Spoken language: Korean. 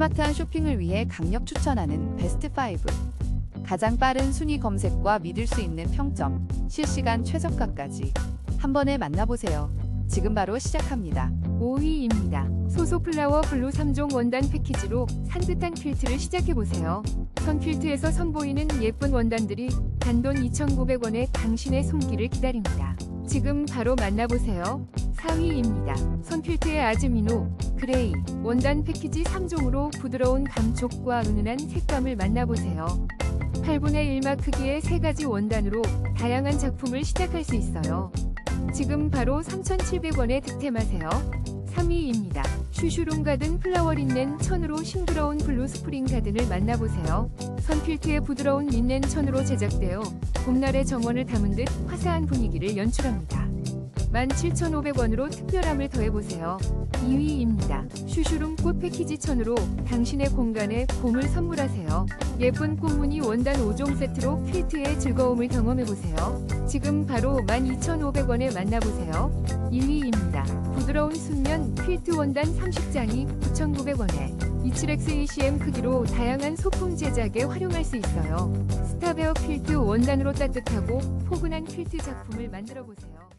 스마트한 쇼핑을 위해 강력 추천하는 베스트 5. 가장 빠른 순위 검색과 믿을 수 있는 평점, 실시간 최저가까지 한 번에 만나보세요. 지금 바로 시작합니다. 5위입니다. 소소 플라워 블루 3종 원단 패키지로 산뜻한 퀼트를 시작해보세요. 선 퀼트에서 선보이는 예쁜 원단들이 단돈 2,900원에 당신의 손길을 기다립니다. 지금 바로 만나보세요. 4위입니다. 선 퀼트의 아즈미노, 그레이, 원단 패키지 3종으로 부드러운 감촉과 은은한 색감을 만나보세요. 8분의 1마 크기의 세 가지 원단으로 다양한 작품을 시작할 수 있어요. 지금 바로 3,700원에 득템하세요. 3위입니다. 슈슈룸 가든 플라워 린넨 천으로 싱그러운 블루 스프링 가든을 만나보세요. 선필트의 부드러운 린넨 천으로 제작되어 봄날의 정원을 담은 듯 화사한 분위기를 연출합니다. 17,500원으로 특별함을 더해보세요. 2위입니다. 슈슈룸 꽃 패키지 천으로 당신의 공간에 봄을 선물하세요. 예쁜 꽃무늬 원단 5종 세트로 퀼트의 즐거움을 경험해보세요. 지금 바로 12,500원에 만나보세요. 1위입니다. 부드러운 순면 퀼트 원단 30장이 9,900원에 27X ECM 크기로 다양한 소품 제작에 활용할 수 있어요. 스타베어 퀼트 원단으로 따뜻하고 포근한 퀼트 작품을 만들어 보세요.